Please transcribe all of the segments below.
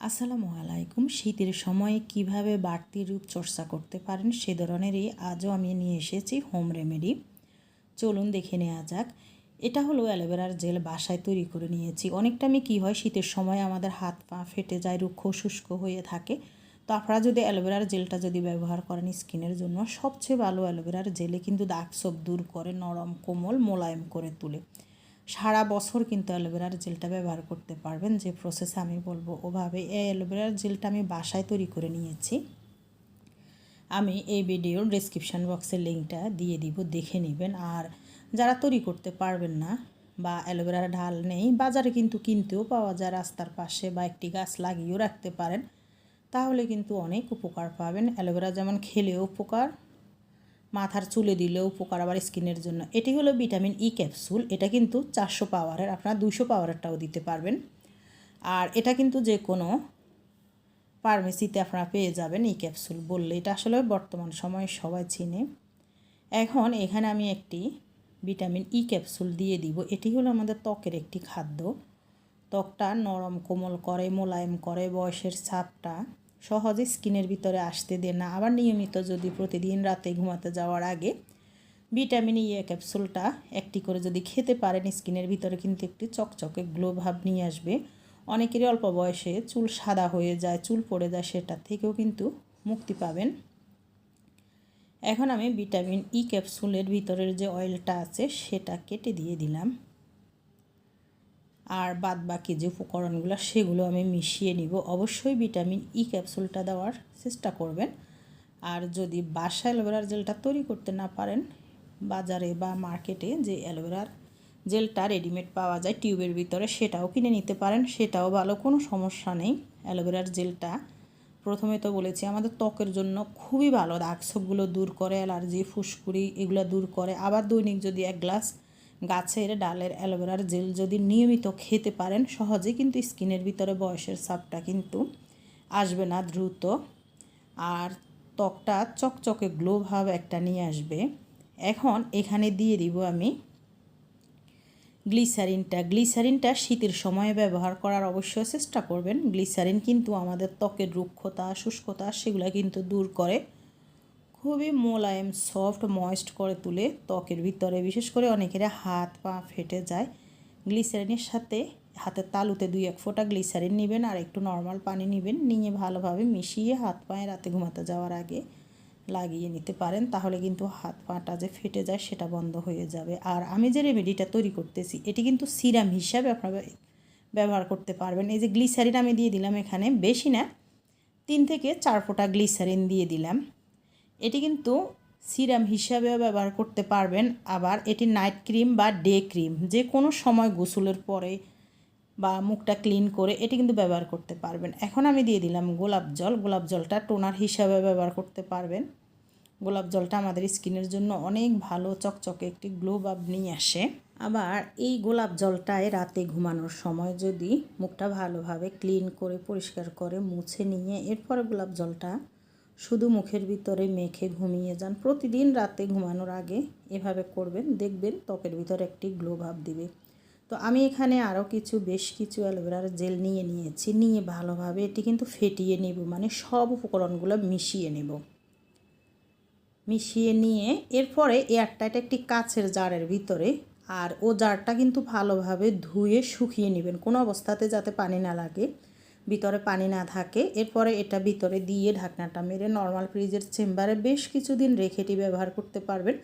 আসসালামু আলাইকুম। শীতের সময়ে কীভাবে বাড়তি রূপচর্চা করতে পারেন সে ধরনেরই আজও আমি নিয়ে এসেছি হোম রেমেডি। চলুন দেখে নেওয়া যাক। এটা হলো অ্যালোভেরার জেল বাসায় তৈরি করে নিয়েছি। অনেকটা আমি কী হয়, শীতের সময় আমাদের হাত পা ফেটে যায়, রুক্ষ শুষ্ক হয়ে থাকে। তো আপনারা যদি অ্যালোভেরার জেলটা যদি ব্যবহার করেন স্কিনের জন্য, সবচেয়ে ভালো অ্যালোভেরার জেলে কিন্তু দাগ সব দূর করে নরম কোমল মোলায়েম করে তুলে। সারা বছর কিন্তু অ্যালোভেরার জেলটা ব্যবহার করতে পারবেন। যে প্রসেস আমি বলব ওভাবে, এই অ্যালোভেরার জেলটা আমি বাসায় তৈরি করে নিয়েছি। আমি এই ভিডিওর ডিসক্রিপশান বক্সের লিঙ্কটা দিয়ে দিব, দেখে নেবেন। আর যারা তৈরি করতে পারবেন না বা অ্যালোভেরার ঢাল নেই, বাজারে কিন্তু কিনতেও পাওয়া যায়, রাস্তার পাশে বা একটি গাছ লাগিয়েও রাখতে পারেন। তাহলে কিন্তু অনেক উপকার পাবেন। অ্যালোভেরা যেমন খেলেও উপকার মাথার চুলে দিলেও উপকার আবার স্কিনের জন্য। এটি হলো ভিটামিন ই ক্যাপসুল এটা কিন্তু চারশো পাওয়ারের, আপনারা দুশো পাওয়ারেরটাও দিতে পারবেন। আর এটা কিন্তু যে কোনো ফার্মেসিতে আপনারা পেয়ে যাবেন এই ক্যাপসুল বললে। এটা আসলে বর্তমান সময়ে সবাই চিনে। এখন এখানে আমি একটি ভিটামিন ই ক্যাপসুল দিয়ে দিব। এটি হলো আমাদের ত্বকের একটি খাদ্য। ত্বকটা নরম কোমল করে, মোলায়েম করে, বয়সের ছাপটা সহজে স্কিনের ভিতরে আসতে দেয় না। আবার নিয়মিত যদি প্রতিদিন রাতে ঘুমাতে যাওয়ার আগে ভিটামিন ই ক্যাপসুলটা একটি করে যদি খেতে পারেন, স্কিনের ভিতরে কিন্তু একটি চকচকে গ্লো ভাব নিয়ে আসবে। অনেকেরই অল্প বয়সে চুল সাদা হয়ে যায়, চুল পড়ে যায়, সেটা থেকেও কিন্তু মুক্তি পাবেন। এখন আমি ভিটামিন ই ক্যাপসুলের ভিতরের যে অয়েলটা আছে, সেটা কেটে দিয়ে দিলাম। আর বাদ বাকি যে উপকরণগুলো, সেগুলো আমি মিশিয়ে নিব। অবশ্যই ভিটামিন ই ক্যাপসুলটা দেওয়ার চেষ্টা করবেন। আর যদি বাসা অ্যালোভেরার জেলটা তৈরি করতে না পারেন, বাজারে বা মার্কেটে যে অ্যালোভেরার জেলটা রেডিমেড পাওয়া যায় টিউবের ভিতরে, সেটাও কিনে নিতে পারেন। সেটাও ভালো, কোনো সমস্যা নেই। অ্যালোভেরার জেলটা প্রথমে তো বলেছি, আমাদের ত্বকের জন্য খুবই ভালো। দাগ ছোপগুলো দূর করে, অ্যালার্জি, ফুসকুড়ি, এগুলো দূর করে। আবার দৈনিক যদি এক গ্লাস গাছের ডালের অ্যালোভেরার জেল যদি নিয়মিত খেতে পারেন সহজেই কিন্তু স্কিনের ভিতরে বয়সের সাপটা কিন্তু আসবে না দ্রুত। আর ত্বকটা চকচকে গ্লো ভাব একটা নিয়ে আসবে। এখন এখানে দিয়ে দিব আমি গ্লিসারিনটা। গ্লিসারিনটা শীতের সময়ে ব্যবহার করার অবশ্যই চেষ্টা করবেন। গ্লিসারিন কিন্তু আমাদের ত্বকের রুক্ষতা, শুষ্কতা সেগুলো কিন্তু দূর করে। খুবই মোলায়েম, সফট ময়েস্ট করে তুলে ত্বকের ভিতরে। বিশেষ করে অনেকের হাত পা ফেটে যায়। গ্লিসারিনের সাথে হাতের তালুতে দুই এক ফোঁটা গ্লিসারিন নেবেন আর একটু নর্মাল পানি নেবেন। নিয়ে ভালোভাবে মিশিয়ে হাত পায়ে রাতে ঘুমাতে যাওয়ার আগে লাগিয়ে নিতে পারেন। তাহলে কিন্তু হাত পাটা যে ফেটে যায় সেটা বন্ধ হয়ে যাবে। আর আমি যে রেমেডিটা তৈরি করতেছি, এটি কিন্তু সিরাম হিসাবে আপনারা ব্যবহার করতে পারবেন। এই যে গ্লিসারিন আমি দিয়ে দিলাম এখানে, বেশি না, তিন থেকে চার ফোঁটা গ্লিসারিন দিয়ে দিলাম। এটি কিন্তু সিরাম হিসাবেও ব্যবহার করতে পারবেন, আবার এটি নাইট ক্রিম বা ডে ক্রিম, যে কোনো সময় গোসলের পরে বা মুখটা ক্লিন করে এটি কিন্তু ব্যবহার করতে পারবেন। এখন আমি দিয়ে দিলাম গোলাপ জল। গোলাপ জলটা টোনার হিসাবে ব্যবহার করতে পারবেন। গোলাপ জলটা আমাদের স্কিনের জন্য অনেক ভালো, চকচকে একটি গ্লো বাব নিয়ে আসে। আবার এই গোলাপ জলটায় রাতে ঘুমানোর সময় যদি মুখটা ভালোভাবে ক্লিন করে, পরিষ্কার করে, মুছে নিয়ে এরপরে গোলাপ জলটা শুধু মুখের ভিতরে মেখে ঘুমিয়ে যান। প্রতিদিন রাতে ঘুমানোর আগে এভাবে করবেন, দেখবেন ত্বকের ভিতরে একটি গ্লো ভাব দিবে। তো আমি এখানে আরও কিছু, বেশ কিছু অ্যালোভেরার জেল নিয়ে নিয়েছি, নিয়ে ভালোভাবে এটি কিন্তু ফেটিয়ে নেব মানে সব উপকরণগুলো মিশিয়ে নেব। মিশিয়ে নিয়ে এরপরে এয়ারটাইট একটি কাছের জারের ভিতরে আর ও জারটা কিন্তু ভালোভাবে ধুয়ে শুকিয়ে নেবেন। কোনো অবস্থাতে যাতে পানি না লাগে। ভিতরে পানি না থাকে। এরপরে এটা ভিতরে দিয়ে ঢাকনাটা মেরে নর্মাল ফ্রিজের চেম্বারে বেশ কিছুদিন রেখে এটি ব্যবহার করতে পারবেন।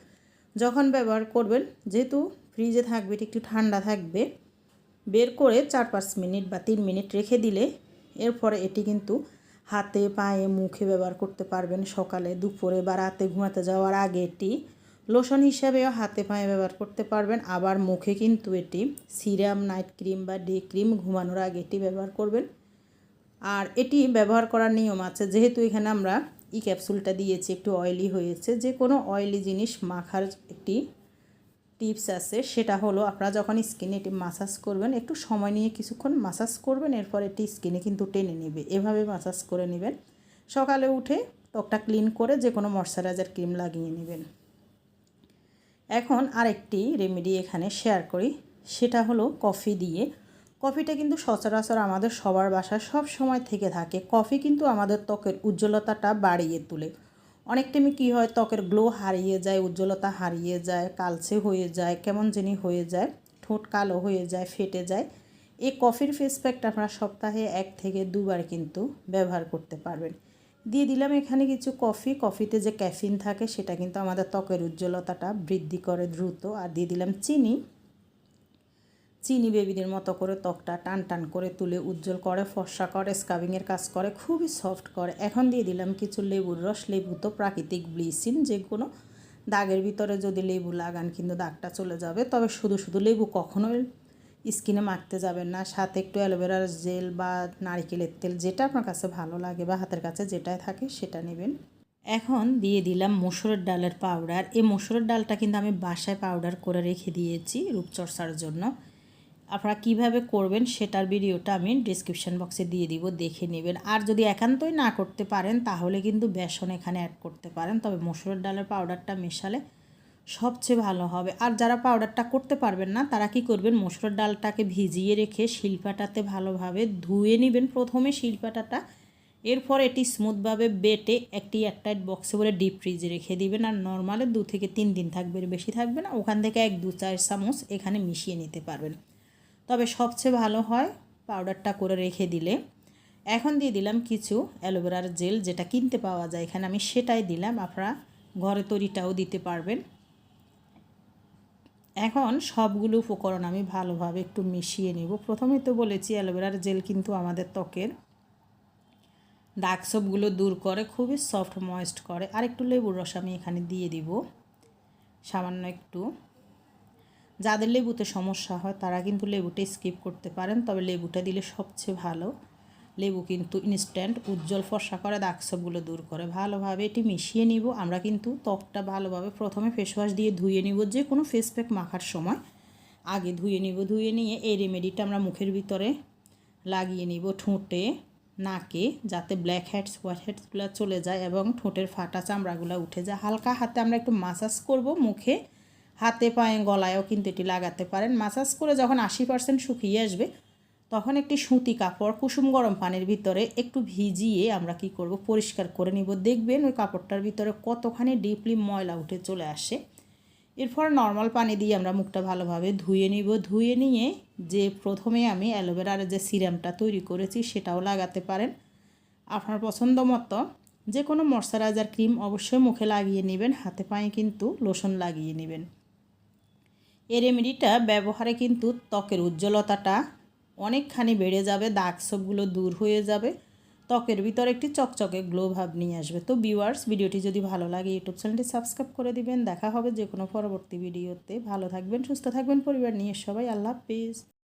যখন ব্যবহার করবেন, যেহেতু ফ্রিজে থাকবে, এটি একটু ঠান্ডা থাকবে, বের করে চার পাঁচ মিনিট বা তিন মিনিট রেখে দিলে এরপরে এটি কিন্তু হাতে, পায়ে, মুখে ব্যবহার করতে পারবেন। সকালে, দুপুরে বা রাতে ঘুমাতে যাওয়ার আগে এটি লোশন হিসাবেও হাতে, পায়ে ব্যবহার করতে পারবেন। আবার মুখে কিন্তু এটি সিরাম নাইট ক্রিম বা ডে ক্রিম ঘুমানোর আগে এটি ব্যবহার করবেন। আর এটি ব্যবহার করার নিয়ম আছে। যেহেতু এখানে আমরা ই ক্যাপসুলটা দিয়েছি, একটু অয়েলি হয়েছে, যে কোনো অয়েলি জিনিস মাখার একটি টিপস আছে। সেটা হলো আপনারা যখন স্কিনে এটি মাসাজ করবেন, একটু সময় নিয়ে কিছুক্ষণ মাসাজ করবেন, এরপর এটি স্কিনে কিন্তু টেনে নেবে। এভাবে মাসাজ করে নেবেন। সকালে উঠে ত্বকটা ক্লিন করে যে কোনো ময়শ্চারাইজার ক্রিম লাগিয়ে নেবেন। এখন আরেকটি রেমেডি এখানে শেয়ার করি। সেটা হলো কফি দিয়ে কফিটা কিন্তু সচরাচর আমাদের সবার বাসায় সব সময় থেকে থাকে। কফি কিন্তু আমাদের ত্বকের উজ্জ্বলতাটা বাড়িয়ে তোলে। অনেক টাইমে কী হয়, ত্বকের গ্লো হারিয়ে যায়, উজ্জ্বলতা হারিয়ে যায়, কালচে হয়ে যায়, কেমন জানি হয়ে যায়, ঠোঁট কালো হয়ে যায়, ফেটে যায়। এই কফির ফেস প্যাকটা আপনারা সপ্তাহে এক থেকে দুবার কিন্তু ব্যবহার করতে পারবেন। দিয়ে দিলাম এখানে কিছু কফি। কফিতে যে ক্যাফিন থাকে, সেটা কিন্তু আমাদের ত্বকের উজ্জ্বলতাটা বৃদ্ধি করে দ্রুত। আর দিয়ে দিলাম চিনি। চিনি বেবিদের মতো করে ত্বকটা টান টান করে তুলে উজ্জ্বল করে, ফর্সা করে স্কাবিংয়ের কাজ করে, খুবই সফট করে। এখন দিয়ে দিলাম কিছু লেবুর রস। লেবু তো প্রাকৃতিক ব্লিচিং যে কোনো দাগের ভিতরে যদি লেবু লাগান কিন্তু দাগটা চলে যাবে। তবে শুধু শুধু লেবু কখনোই স্কিনে মাখতে যাবেন না। সাথে একটু অ্যালোভেরার জেল বা নারিকেলের তেল, যেটা আপনার কাছে ভালো লাগে বা হাতের কাছে যেটাই থাকে সেটা নেবেন। এখন দিয়ে দিলাম মসুরের ডালের পাউডার এই মসুরের ডালটা কিন্তু আমি বাসায় পাউডার করে রেখে দিয়েছি রূপচর্চার জন্য। আপনারা কীভাবে করবেন সেটার ভিডিওটা আমি ডিসক্রিপশান বক্সে দিয়ে দিব, দেখে নেবেন। আর যদি একান্তই না করতে পারেন, তাহলে কিন্তু বেসন এখানে অ্যাড করতে পারেন। তবে মসুরের ডালের পাউডারটা মেশালে সবচেয়ে ভালো হবে। আর যারা পাউডারটা করতে পারবেন না, তারা কি করবেন, মসুরের ডালটাকে ভিজিয়ে রেখে শিল্পাটাতে ভালোভাবে ধুয়ে নেবেন প্রথমে শিল্পাটাটা। এরপর এটি স্মুথভাবে বেটে একটি এয়ারটাইট বক্সে বলে ডিপ ফ্রিজে রেখে দিবেন। আর নর্মালে দু থেকে তিন দিন থাকবে বেশি থাকবে না। ওখান থেকে এক দু চার চামচ এখানে মিশিয়ে নিতে পারবেন। তবে সবচেয়ে ভালো হয় পাউডারটা করে রেখে দিলে। এখন দিয়ে দিলাম কিছু অ্যালোভেরার জেল যেটা কিনতে পাওয়া যায় এখানে আমি সেটাই দিলাম, আপনারা ঘরে তৈরিটাও দিতে পারবেন। এখন সবগুলো উপকরণ আমি ভালোভাবে একটু মিশিয়ে নিব। প্রথমে তো বলেছি অ্যালোভেরার জেল কিন্তু আমাদের ত্বকের দাগ সবগুলো দূর করে, খুবই সফট ময়েস্ট করে। আর একটু লেবুর রস আমি এখানে দিয়ে দিব, সামান্য একটু। যাদের লেবুতে সমস্যা হয়, তারা কিন্তু লেবুটা স্কিপ করতে পারেন। তবে লেবুটা দিলে সবচেয়ে ভালো। লেবু কিন্তু ইনস্ট্যান্ট উজ্জ্বল ফর্সা করে দাগ সবগুলো দূর করে। ভালোভাবে এটি মিশিয়ে নিব। আমরা কিন্তু ত্বকটা ভালোভাবে প্রথমে ফেস ওয়াশ দিয়ে ধুয়ে নিব যে কোনো ফেস প্যাক মাখার সময়। আগে ধুয়ে নিব, ধুয়ে নিয়ে এই রেমেডিটা আমরা মুখের ভিতরে লাগিয়ে নিব ঠোঁটে, নাকে, যাতে ব্ল্যাক হেডস হোয়াইট হেডসগুলো চলে যায় এবং ঠোঁটের ফাটা চামড়াগুলো উঠে যায়। হালকা হাতে আমরা একটু মাসাজ করব মুখে। হাতে পায়ে গলায়ও কিন্তু এটি লাগাতে পারেন। মাসাজ করে যখন আশি পার্সেন্ট শুকিয়ে আসবে, তখন একটি সুতি কাপড় কুসুম গরম পানির ভিতরে একটু ভিজিয়ে আমরা কি করব? পরিষ্কার করে নিব। দেখবেন ওই কাপড়টার ভিতরে কতখানি ডিপলি ময়লা উঠে চলে আসে। এরপর নর্মাল পানি দিয়ে আমরা মুখটা ভালোভাবে ধুয়ে নিব। ধুয়ে নিয়ে যে প্রথমে আমি অ্যালোভেরার যে সিরামটা তৈরি করেছি সেটাও লাগাতে পারেন। আপনার পছন্দ মতো যে কোনো ময়শ্চারাইজার ক্রিম অবশ্যই মুখে লাগিয়ে নেবেন, হাতে পায়ে কিন্তু লোশন লাগিয়ে নেবেন। এই রেমেডিটা ব্যবহারে কিন্তু ত্বকের উজ্জ্বলতাটা অনেকখানি বেড়ে যাবে, দাগ সবগুলো দূর হয়ে যাবে, ত্বকের ভিতর একটি চকচকে গ্লো ভাব নিয়ে আসবে। তো ভিউয়ার্স ভিডিওটি যদি ভালো লাগে ইউটিউব চ্যানেলটি সাবস্ক্রাইব করে দিবেন। দেখা হবে যে কোনো পরবর্তী ভিডিওতে। ভালো থাকবেন, সুস্থ থাকবেন পরিবার নিয়ে সবাই। আল্লাহ হাফিজ।